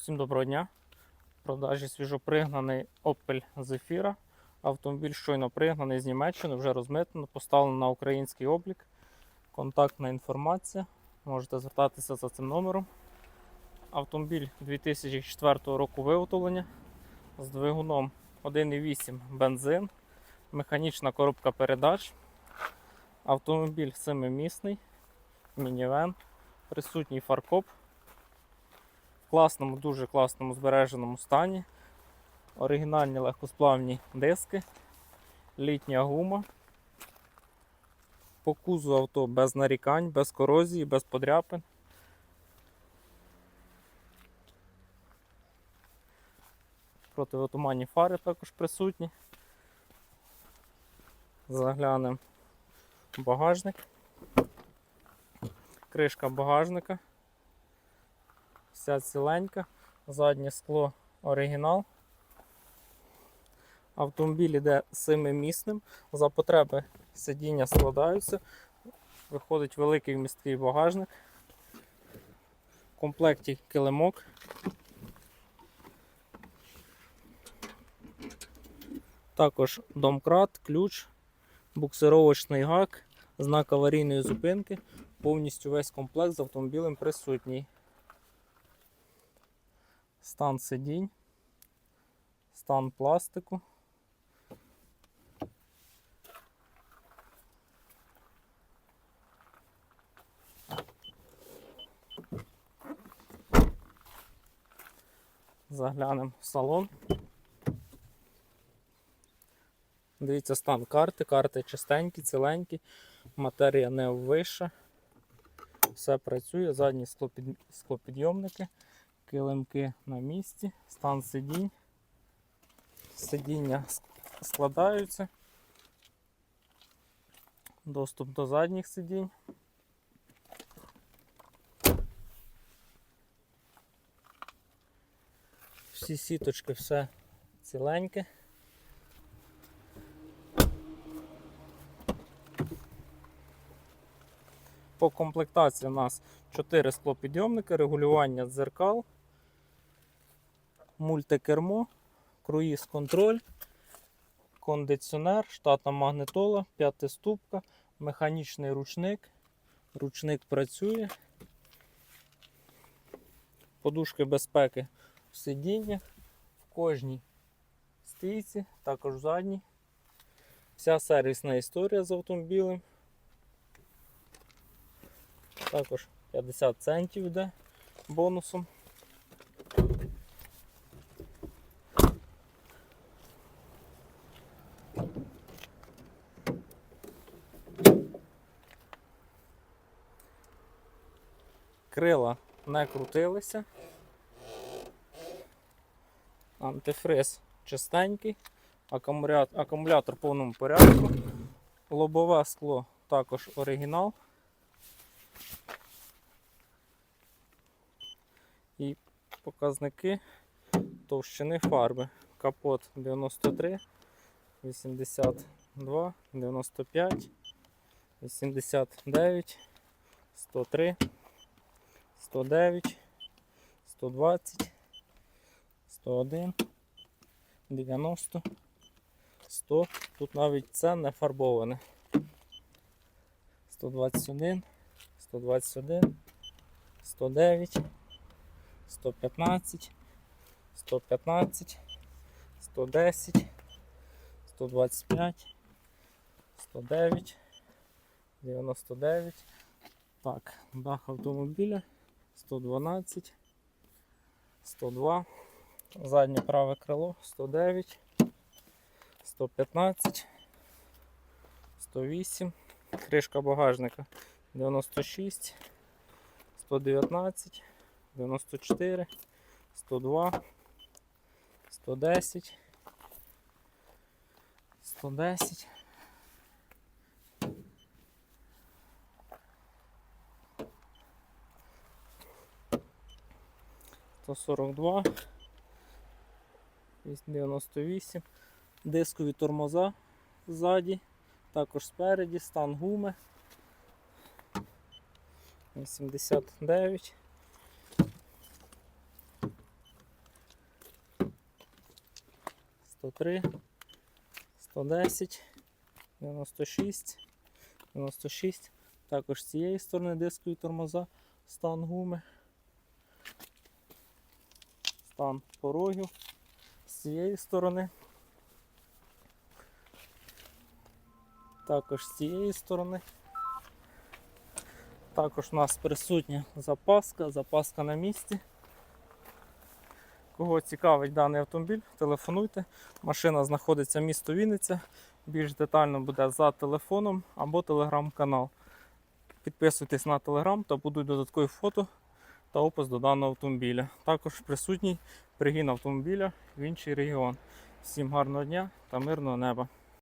Всім доброго дня. В продажі свіжопригнаний Opel Zafira. Автомобіль щойно пригнаний з Німеччини, вже розмитнено, поставлено на український облік. Контактна інформація. Можете звертатися за цим номером. Автомобіль 2004 року виготовлення з двигуном 1,8 бензин, механічна коробка передач. Автомобіль семимісний, мінівен, присутній фаркоп класному, дуже класному збереженому стані. Оригінальні легкосплавні диски, літня гума. По кузу авто без нарікань, без корозії, без подряпин. Противотуманні фари також присутні. Заглянемо багажник. Кришка багажника. Вся ціленька. Заднє скло оригінал. Автомобіль іде семимісним. За потреби сидіння складаються. Виходить великий вмісткий багажник. В комплекті килимок. Також домкрат, ключ, буксировочний гак, знак аварійної зупинки. Повністю весь комплект з автомобілем присутній. Стан сидінь, стан пластику. Заглянемо в салон. Дивіться стан карти. Карти чистенькі, ціленькі, матерія не вища. Все працює, задні склопід... склопідйомники, килимки на місці, стан сидінь. Сидіння складаються. Доступ до задніх сидінь. Всі сіточки, все ціленьке. По комплектації у нас 4 склопідйомники, регулювання дзеркал, мультикермо, круїз контроль, кондиціонер, штатна магнитола, п'ятиступка, механічний ручник. Ручник працює. Подушки безпеки в сидіннях, в кожній стійці, також в задній. Вся сервісна історія з автомобілем. Також 50 центів йде бонусом. Крила не крутилися. Антифриз чистенький, акумулятор, акумулятор в повному порядку. Лобове скло також оригінал. І показники товщини фарби. Капот 93, 82, 95, 89, 103, 109, 120, 101, 90, 100. Тут навіть це не фарбоване. 121, 121, 109. 115, 115, 110, 125, 109, 99. Так, дах автомобіля 112, 102, заднє праве крило 109, 115, 108, кришка багажника 96, 119. 94, 102, 110, 110. 142, 98, дискові тормоза ззаді, також спереді, стан гуми. 89. Сто три, сто десять, дев'яносто шість, дев'яносто шість. Також з цієї сторони дискові тормоза, стан гуми стан порогів. З цієї сторони. Також з цієї сторони. Також у нас присутня запаска, запаска на місці. Кого цікавить даний автомобіль, телефонуйте. Машина знаходиться в місто Вінниця. Більш детально буде за телефоном або телеграм-канал. Підписуйтесь на телеграм та будуть додаткові фото та опис до даного автомобіля. Також присутній пригін автомобіля в інший регіон. Всім гарного дня та мирного неба!